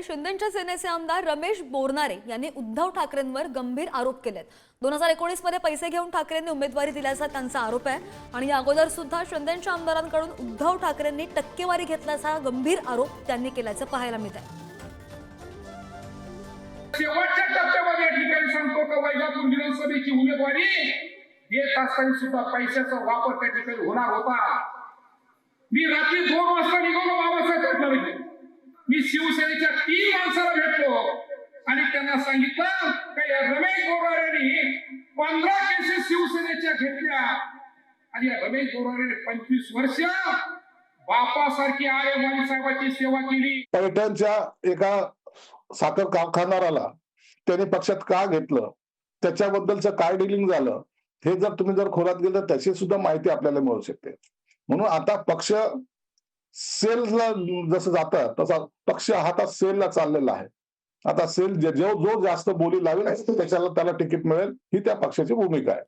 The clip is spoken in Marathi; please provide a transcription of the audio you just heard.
आणि शिंदेच्या सेनेचे आमदार रमेश बोरनारे यांनी उद्धव ठाकरेंवर गंभीर आरोप केलेत. दोन हजार एकोणीसमध्ये पैसे घेऊन ठाकरेंनी उमेदवारी दिल्याचा त्यांचा आरोप आहे. आणि या अगोदर सुद्धा शिंदेच्या आमदारांकडून उद्धव ठाकरेंनी टक्केवारी घेतल्याचा गंभीर आरोप त्यांनी केल्याचं पाहायला मिळत आहे शेवटच्या टप्प्यामध्ये या ठिकाणी सांगतो का? वैजापूर विधानसभेची उमेदवारी येत असताना सुद्धा पैशाचा वापर त्या ठिकाणी होणार होता. मी रात्री दोन वाजता शिवसेनेच्या तीन माणसाला भेटलो आणि त्यांना सांगितलं का या रमेश बोरारेने पंधरा केसेस शिवसेनेच्या घेतल्या. आणि या रमेश बोरारेने पंचवीस वर्ष बापासारखी आर्यवाणी साहेबाची सेवा केली. पैठणच्या एका साखर कारखानदाराला त्याने पक्षात का घेतलं? त्याच्याबद्दलचं काय डिलिंग झालं? हे जर तुम्ही जर खोलात गेलं त्याची सुद्धा माहिती आपल्याला मिळू शकते. म्हणून आता पक्ष सेलला जसं जातं तसा पक्ष हातात आता सेलला चाललेला आहे. आता सेल जो जो जास्त बोली लावेल त्याच्याला त्याला तिकीट मिळेल ही त्या पक्षाची भूमिका आहे.